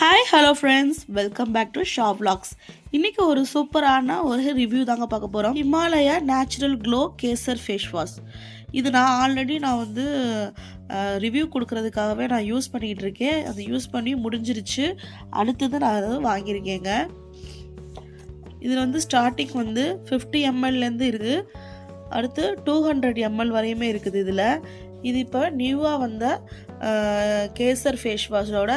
Hi hello friends welcome back to shop vlogs. இன்றைக்கி ஒரு சூப்பரான ஒரு ரிவ்யூ தாங்க பார்க்க போகிறோம் Himalaya natural glow kesar face wash இது நான் ஆல்ரெடி நான் வந்து ரிவ்யூ கொடுக்கறதுக்காகவே நான் யூஸ் பண்ணிக்கிட்டு இருக்கேன். அது யூஸ் பண்ணி முடிஞ்சிருச்சு. அடுத்தது நான் அதை வாங்கியிருக்கேங்க. இதில் வந்து ஸ்டார்டிங் வந்து ஃபிஃப்டி எம்எல்லேருந்து இருக்குது அடுத்து டூ ஹண்ட்ரட் எம்எல் வரையுமே இருக்குது இதில். இது இப்போ நியூவாக வந்த கேசர் ஃபேஸ் வாஷோட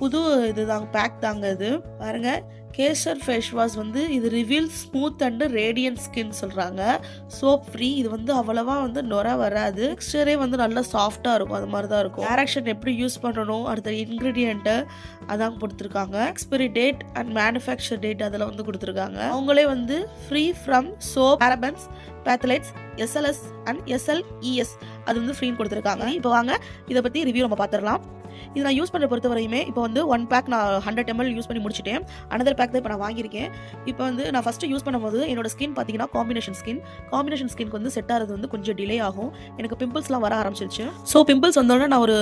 புது இது பேக் தாங்க இது. பாருங்க கேசர் ஃபேஸ் வாஷ் வந்து இது reveal smooth and radiant skin சொல்கிறாங்க சோப் ஃப்ரீ இது வந்து அவ்வளவா வந்து நொர வராது. டெக்ஸ்டரே வந்து நல்லா சாஃப்டாக இருக்கும் அது மாதிரி தான் இருக்கும் டேரக்ஷன் எப்படி யூஸ் பண்ணணும் அடுத்த இன்க்ரீடியண்ட்டு அதான் கொடுத்துருக்காங்க. Expiry date and manufacture date அதில் வந்து கொடுத்துருக்காங்க. அவங்களே வந்து free from soap parabens phthalates SLS and SLES அது வந்து ஃப்ரீன்னு கொடுத்துருக்காங்க. இப்போ வாங்க இதை பற்றி ரிவ்யூ நம்ம பார்த்துடலாம் இது நான் யூஸ் பண்ணுற பொறுத்த வரையுமே இப்போ வந்து ஒன் பேக் நான் ஹண்ட்ரட் எம்எல் யூஸ் பண்ணி முடிச்சிட்டேன். அனதர் பேக் தான் இப்போ நான் வாங்கியிருக்கேன். இப்போ வந்து நான் ஃபஸ்ட்டு யூஸ் பண்ணும்போது என்னோட ஸ்கின் பார்த்தீங்கன்னா காம்பினேஷன் ஸ்கின் காம்பினேஷன் ஸ்கின்க்கு வந்து செட் ஆகிறது வந்து கொஞ்சம் டிலே ஆகும். எனக்கு பிம்பிள்ஸ்லாம் வர ஆரம்பிச்சிருச்சு. ஸோ பிம்பிள்ஸ் வந்தோடனே நான் ஒரு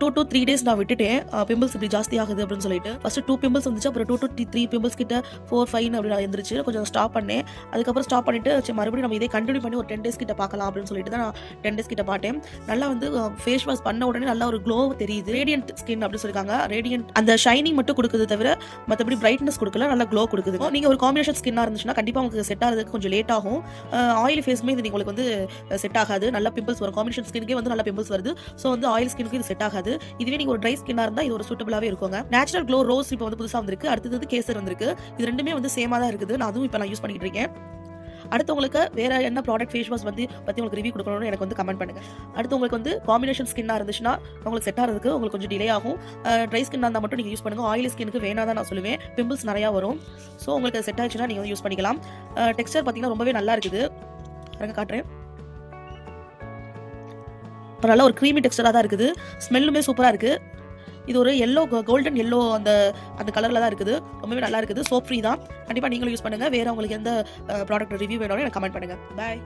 டூ டூ த்ரீ டேஸ் நான் விட்டுட்டேன். பிம்பிள்ஸ் இப்படி ஜாஸ்தி ஆகுது அப்படின்னு சொல்லிட்டு. ஃபஸ்ட்டு டூ பிம்பிள்ஸ் வந்துச்சு அப்புறம் டூ டூ த்ரீ பிம்பிள்ஸ் கிட்ட ஃபோர் ஃபைவ் அப்படி நான் இருந்துச்சு கொஞ்சம் ஸ்டாப் பண்ணேன். அதுக்கப்புறம் ஸ்டாப் பண்ணிட்டு சரி மறுபடியும் நம்ம இதே கண்டினியூ பண்ணி ஒரு டென் டேஸ் கிட்ட பார்க்கலாம் அப்படின்னு சொல்லிட்டு தான் நான் டென் டேஸ் கிட்ட பார்த்தேன். நல்லா வந்து ஃபேஸ் வாஷ் பண்ண உடனே நல்லா ஒரு க்ளோ தெரியுது. ரேடியன்ட் ஸ்கின் அப்படின்னு சொல்லிருக்காங்க. ரேடியன்ட் அந்த ஷைனிங் மட்டும் கொடுக்குது தவிர மற்றபடி பிரைட்னஸ் கொடுக்கல நல்லா க்ளோ கொடுக்குது. நீங்க ஒரு காம்பினேஷன் ஸ்கின்னாக இருந்துச்சுன்னா கண்டிப்பாக உங்களுக்கு செட் ஆகிறதுக்கு கொஞ்சம் லேட் ஆகும். ஆயில் ஃபேஸ்மே இது உங்களுக்கு வந்து செட் ஆகாது. நல்லா பிம்பிள்ஸ் வரும். காம்பினேஷன் ஸ்கின்கே வந்து நல்லா பிம்பிள்ஸ் வருது. ஸோ வந்து ஆயில் ஸ்கினுக்கு இது செட் ஆகாது. இதுவே நீங்க ஒரு ட்ரை ஸ்கின்னாக இருந்தால் இது ஒரு சூட்டபிளாகவே இருக்குங்க. நேச்சுரல் க்ளோ ரோஸ் இப்போ வந்து புதுசாக வந்திருக்கு. அடுத்தது கேசர் வந்திருக்கு. இது ரெண்டுமே வந்து சேமாக தான் இருக்குது. நான் அதுவும் இப்போ நான் யூஸ் பண்ணிட்டு இருக்கேன். அடுத்தவங்களுக்கு வேற என்ன ப்ராடக்ட் ஃபேஸ் வாஷ் வந்து பற்றி உங்களுக்கு ரிவ்யூ கொடுக்கணும்னு எனக்கு வந்து கமெண்ட் பண்ணுங்க. அடுத்து உங்களுக்கு வந்து காம்பினேஷன் ஸ்கின்னாக இருந்துச்சுன்னா உங்களுக்கு செட் ஆகிறதுக்கு உங்களுக்கு கொஞ்சம் டிலே ஆகும். ட்ரை ஸ்கின்னாக இருந்தால் மட்டும் நீங்கள் யூஸ் பண்ணுங்கள் ஆயில் ஸ்கினுக்கு வேணாம் தான் நான் சொல்லுவேன். பிம்பிள்ஸ் நிறையா வரும். ஸோ உங்களுக்கு செட் ஆயிடுச்சுன்னா நீங்கள் வந்து யூஸ் பண்ணிக்கலாம். டெக்ஸ்டர் பார்த்தீங்கன்னா ரொம்பவே நல்லா இருக்குது. பாருங்க காட்டுறேன். இப்போ ஒரு க்ரீமி டெக்ஸ்டராக தான் இருக்குது. ஸ்மெல்லுமே சூப்பராக இருக்குது இது ஒரு எல்லோ கோல்டன் எல்லோ அந்த அந்த கலரில் தான் இருக்குது. ரொம்பவே நல்லா இருக்குது. சோப் ஃப்ரீ தான். கண்டிப்பாக நீங்களும் யூஸ் பண்ணுங்கள் வேறு உங்களுக்கு எந்த ப்ராடக்ட் ரிவ்யூ வேணாலும் எனக்கு கமெண்ட் பண்ணுங்கள் பாய்